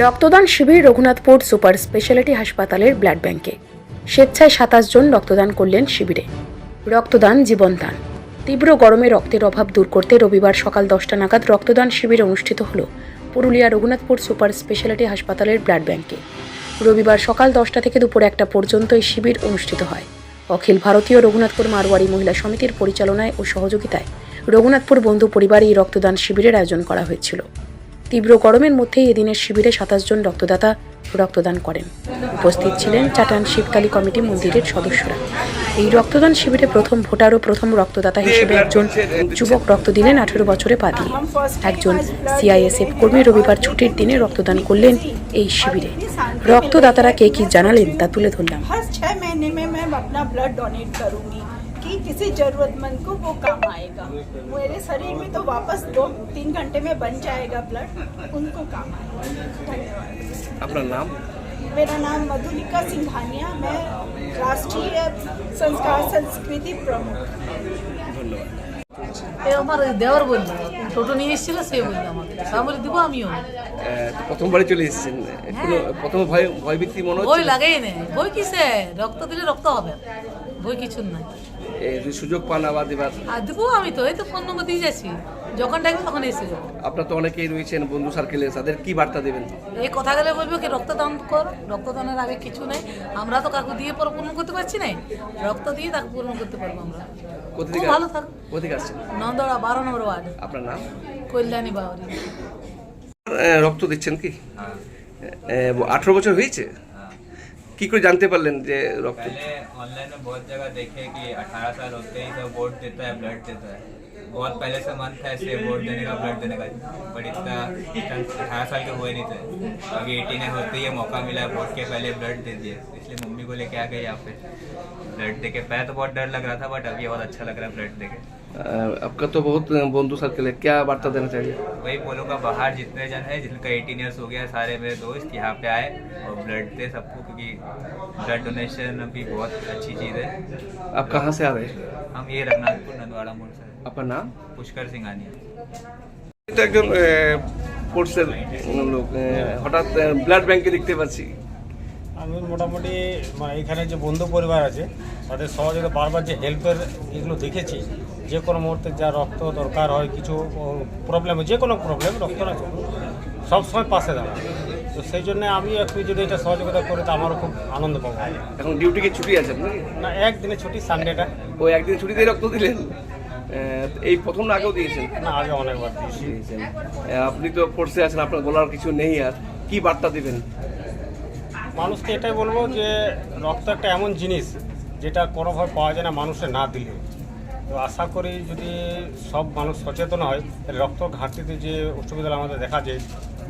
রক্তদান শিবির Raghunathpur super speciality হাসপাতালের ব্লাড ব্যাংকে। স্বেচ্ছায় সাতাশ জন রক্তদান করলেন শিবিরে। রক্তদান জীবনদান। তীব্র গরমে রক্তের অভাব দূর করতে রবিবার সকাল দশটা নাগাদ রক্তদান শিবির অনুষ্ঠিত হল পুরুলিয়া রঘুনাথপুর সুপার স্পেশালিটি হাসপাতালের ব্লাড ব্যাংকে। রবিবার সকাল দশটা থেকে দুপুর একটা পর্যন্ত এই শিবির অনুষ্ঠিত হয়। অখিল ভারতীয় রঘুনাথপুর মারোয়াড়ি মহিলা সমিতির পরিচালনায় ও সহযোগিতায় রঘুনাথপুর বন্ধু পরিবার এই রক্তদান শিবিরের আয়োজন করা হয়েছিল। তীব্র গরমের মধ্যেই এদিনের শিবিরে সাতাশ জন রক্তদাতা রক্তদান করেন। উপস্থিত ছিলেন চাটান শিবকালী কমিটি মন্দিরের সদস্যরা। এই রক্তদান শিবিরে প্রথম ভোটার ও প্রথম রক্তদাতা হিসেবে একজন যুবক রক্ত দিলেন আঠেরো বছরে পা দিয়ে। একজন সিআইএসএফ কর্মী রবিবার ছুটির দিনে রক্তদান করলেন এই শিবিরে। রক্তদাতারা কে কি জানালেন তা তুলে ধরলাম। कि किसी जरूरतमंद को वो काम आएगा मेरे शरीर में तो वापस दो तीन घंटे में बन जाएगा ब्लड उनको काम आएगा धन्यवाद আপনার নাম मेरा नाम मधुलिका सिंघानिया मैं राष्ट्रीय संस्कार संस्कृति प्रमुख ধন্যবাদ এ আমার দেওয়ার বললো টোটো নিয়ে এসেছিল সে বললো আমাকে তা বলে দিব আমিও আহ, তো প্রথমবারই চলে এসেছেন কোনো প্রথম ভয় ভয়ভীতি মনে বই হচ্ছে লাগেই নেই বই কিসে রক্ত দিলে রক্ত হবে বই কিছু নাই এই যদি সুযোগ পান আবার এবার আর দেবো আমি তো এই তো ফোন নম্বর দিয়ে যাচ্ছি। যখন ডাকবে তখন এসে যাব। আপনার তো অনেকেই রয়েছেন বন্ধু সার্কেলে তাদের কি বার্তা দেবেন? এই কথা গেলে বলব কি রক্তদান কর। রক্তদানের আগে কিছু নেই। আমরা তো কাকু দিয়ে পরে পূরণ করতে পারছি না রক্ত দিয়ে তাকে পূরণ করতে পারব আমরা। কোথা থেকে ভালো থাক। কোথা থেকে আসছেন? নন্দড়া বারো নম্বর ওয়ার্ড। আপনার নাম? কল্যাণী বাউরি। রক্ত দিচ্ছেন কি? আঠারো বছর হয়েছে? কি করে জানতে পারলেন যে রক্ত पहले ऑनलाइन में बहुत जगह देखे कि 18 साल होते ही सब वोट देता है ब्लड देता है बहुत पहले से मन था इसलिए वोट देने का ब्लड देने का बट इतना अठारह साल के हुए नहीं थे अभी एटीन होते ही ये मौका मिला वोट के पहले ब्लड दे दिए इसलिए मम्मी को लेके आ गए यहाँ पे ब्लड दे के पहले तो बहुत डर लग रहा था बट अभी बहुत अच्छा लग रहा है ब्लड दे के আহ, आपका तो बहुत बंधु सर्कल है क्या वार्ता देना चाहिए वही बोलूँगा बाहर जितने जन है जिनका एटीन ईयर्स हो गया सारे मेरे दोस्त यहाँ पे आए और ब्लड दे सबको क्योंकि ब्लड डोनेशन भी बहुत अच्छी चीज़ है आप कहाँ से आ रहे हैं हम ये रघुनाथपुर नंदवाड़ा मोड़ से हैं। আপনার নাম पुष्कर सिंघानिया এটা একজন কোর্সের লোক আহ, হঠাৎ ব্লাড ব্যাংকে দেখতে পাচ্ছি আমি মোটামুটি মানে এখানে যে বন্ধু পরিবার আছে তাদের সহযোগিতা বারবার যে হেল্পের এগুলো দেখেছি যে কোনো মুহূর্তে যা রক্ত দরকার হয় কিছু প্রবলেম যে কোনো প্রবলেম রক্ত না সবসময় পাশে দাঁড়ায় তো সেই জন্য আমি একটু যদি এটা সহযোগিতা করি তো আমারও খুব আনন্দ পাবো। এখন ডিউটি কি ছুটি আছে আপনার? না একদিনে ছুটি সানডেটা ওই একদিন ছুটি দিয়ে রক্ত দিলেন? এই প্রথম না আগেও দিয়েছেন? না আগে অনেকবার দিয়েছি। দিয়েছেন। আপনি তো ফোর্সে আছেন আপনার বলার কিছু নেই আর। কি বার্তা দিবেন? মানুষকে এটাই বলব যে রক্ত একটা এমন জিনিস যেটা কোনোভাবে পাওয়া যায় না মানুষের না দিলে। তো আশা করি যদি সব মানুষ সচেতন হয় তাহলে রক্ত ঘাটতিতে যে অসুবিধা আমাদের দেখা যায়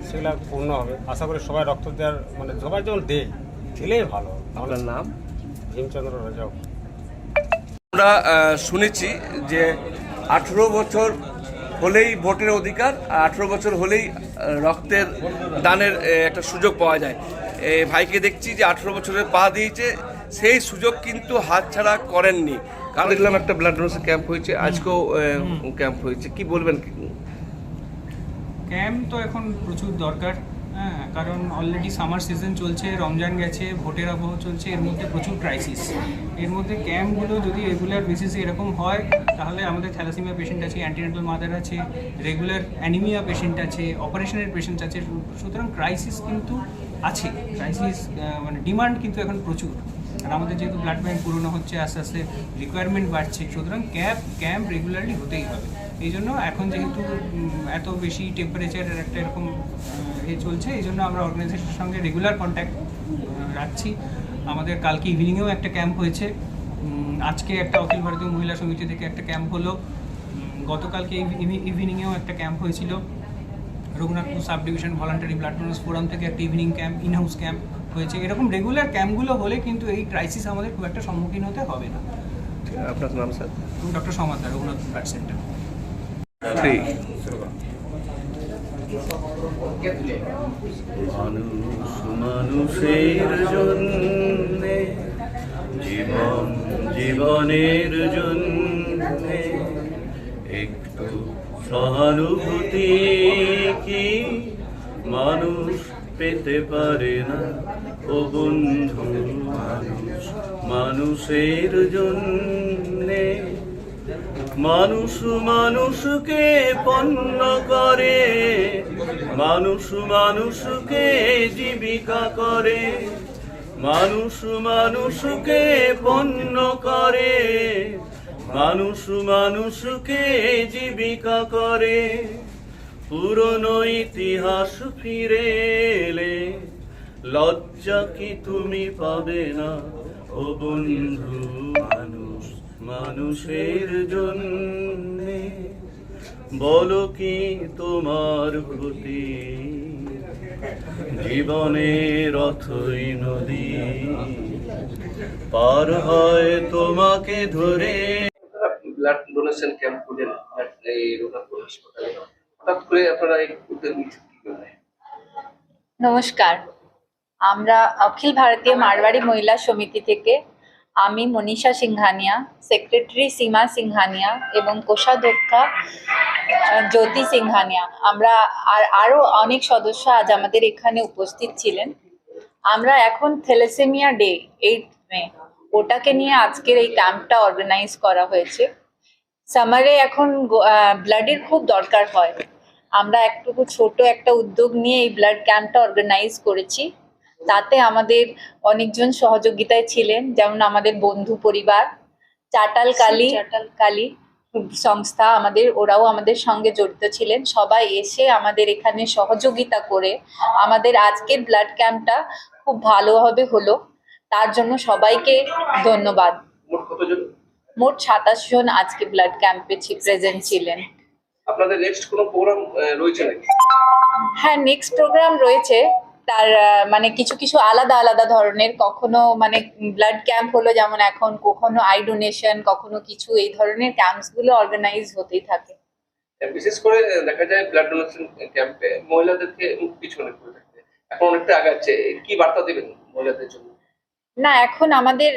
সেগুলো পূর্ণ হবে। আশা করি সবাই রক্ত দেওয়ার মানে সবাই যেমন দেয় দিলেই ভালো। আপনার নাম? ভীমচন্দ্র রাজাও। আমরা শুনেছি যে আঠেরো বছর হলেই ভোটের অধিকার আর আঠেরো বছর হলেই রক্তের দানের একটা সুযোগ পাওয়া যায়। এ, ভাইকে দেখছি যে আঠেরো বছরের পা দিয়েছে সেই সুযোগ কিন্তু হাতছাড়া করেননি। কারণ দেখলাম একটা ব্লাড ডোনেশন ক্যাম্প হয়েছে আজকেও ক্যাম্প হয়েছে। কি বলবেন? ক্যাম্প তো এখন প্রচুর দরকার হ্যাঁ কারণ অলরেডি সামার সিজন চলছে রমজান গেছে ভোটের আবহ চলছে এর মধ্যে প্রচুর ক্রাইসিস এর মধ্যে ক্যাম্পগুলো যদি রেগুলার বেসিসে এরকম হয় তাহলে আমাদের থ্যালাসিমিয়া পেশেন্ট আছে অ্যান্টিনেটাল মাদার আছে রেগুলার অ্যানিমিয়া পেশেন্ট আছে অপারেশনের পেশেন্ট আছে সুতরাং ক্রাইসিস কিন্তু আছে। ক্রাইসিস মানে ডিমান্ড কিন্তু এখন প্রচুর। আর আমাদের যেহেতু ব্লাড ব্যাঙ্ক পুরনো হচ্ছে, আস্তে আস্তে রিকোয়ারমেন্ট বাড়ছে, সুতরাং ক্যাম্প ক্যাম্প রেগুলারলি হতেই হবে। এই জন্য এখন যেহেতু এত বেশি টেম্পারেচারের একটা এরকম এ চলছে, এই জন্য আমরা অর্গানাইজেশনের সঙ্গে রেগুলার কন্ট্যাক্ট রাখছি। আমাদের কালকে ইভিনিংয়েও একটা ক্যাম্প হয়েছে। আজকে একটা অখিল ভারতীয় মহিলা সমিতি থেকে একটা ক্যাম্প হলো। গতকালকে ইভিনিংয়েও একটা ক্যাম্প হয়েছিল। Raghunathpur sub division voluntary blood donors forum থেকে একটা evening camp in house camp হয়েছে। এরকম রেগুলার ক্যাম্পগুলো হলে কিন্তু এই ক্রাইসিস আমাদের খুব একটা সম্মুখীন হতে হবে না। আপনার নাম sir? Doctor Samaddar Raghunathpur blood centre three মানুষ মানুষের জন্যে জীবন জীবনের জন্য একটু সহানুভূতি কি? মানুষ পেতে পারে না। ও বন্ধু মানুষ মানুষের জন্যে মানুষ মানুষকে পণ্য করে, মানুষ মানুষকে জীবিকা করে, মানুষ মানুষকে পণ্য করে, মানুষ মানুষকে জীবিকা করে। পুরনো ইতিহাস ফিরে এলে লজ্জা কি তুমি পাবে না? ও বন্ধু, মানুষ, মানুষের জন্যে বলো কি তোমার ক্ষতি জীবনের অথই নদী পার হয় তোমাকে ধরে। ব্লাড ডোনেশন ক্যাম্প করলেন এই রঘুনাথপুর হাসপাতালে। হঠাৎ করে আপনারা এই উদ্যোগ কি করে? নমস্কার। আমরা অখিল ভারতীয় মারওয়াড়ি মহিলা সমিতি থেকে আমি মনীষা সিংহানিয়া, সেক্রেটারি সীমা সিংহানিয়া এবং কোষাধ্যক্ষা জ্যোতি সিংহানিয়া। আমরা আর আরও অনেক সদস্য আজ আমাদের এখানে উপস্থিত ছিলেন। আমরা এখন থেলেসেমিয়া ডে, এইট মে। ওটাকে নিয়ে আজকের এই ক্যাম্পটা অর্গানাইজ করা হয়েছে। সামারে এখন ব্লাডের খুব দরকার হয়। আমরা একটুকু ছোট একটা উদ্যোগ নিয়ে এই ব্লাড ক্যাম্পটা অর্গানাইজ করেছি। তাতে আমাদের অনেকজন সহযোগিতায় ছিলেন যেমন আমাদের বন্ধু পরিবার চাটাল কালী চাটাল কালী সংস্থা আমাদের ওরাও আমাদের সঙ্গে জড়িত ছিলেন। সবাই এসে আমাদের এখানে সহযোগিতা করে আমাদের আজকের ব্লাড ক্যাম্পটা খুব ভালোভাবে হলো। তার জন্য সবাইকে ধন্যবাদ। মোট মোট সাতাশ জন আজকে ব্লাড ক্যাম্পে প্রেজেন্ট ছিলেন। আপনাদের নেক্সট কোনো প্রোগ্রাম রয়েছে নাকি? হ্যাঁ নেক্সট প্রোগ্রাম রয়েছে। তার মানে কিছু কিছু আলাদা আলাদা ধরনের। কখনো মানে ব্লাড ক্যাম্প হলো যেমন এখন কখনো আই ডোনেশন কখনো কিছু এই ধরনের ক্যাম্পসগুলো অর্গানাইজ হতেই থাকে। বিশেষ করে দেখা যায় ব্লাড ডোনেশন ক্যাম্পে মহিলাদেরকে পিছনে করে থাকতে এখন অনেকটা আগাচ্ছে। কি বার্তা দেবেন মহিলাদের জন্য? না এখন আমাদের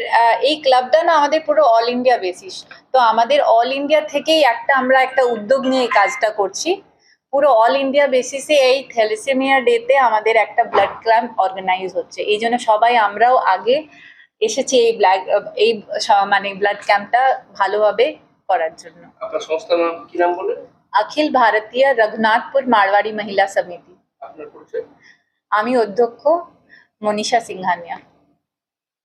এই ক্লাবটা না আমাদের পুরো অল ইন্ডিয়া বেসিস তো আমাদের অল ইন্ডিয়া থেকেই একটা আমরা একটা উদ্যোগ নিয়ে এই কাজটা করছি। পুরো অল ইন্ডিয়া বেসিসে এই থ্যালাসেমিয়া ডেতে আমাদের একটা ব্লাড ক্যাম্প অর্গানাইজ হচ্ছে। এই জন্য সবাই আমরাও আগে এসেছি এই ব্লাড এই মানে ব্লাড ক্যাম্পটা ভালোভাবে করার জন্য। আপনার সংস্থার নাম কি নাম বললেন? অখিল ভারতীয় রঘুনাথপুর মারওয়াড়ি মহিলা সমিতি। আপনার পরিচয়? আমি অধ্যক্ষ মনীষা সিংহানিয়া।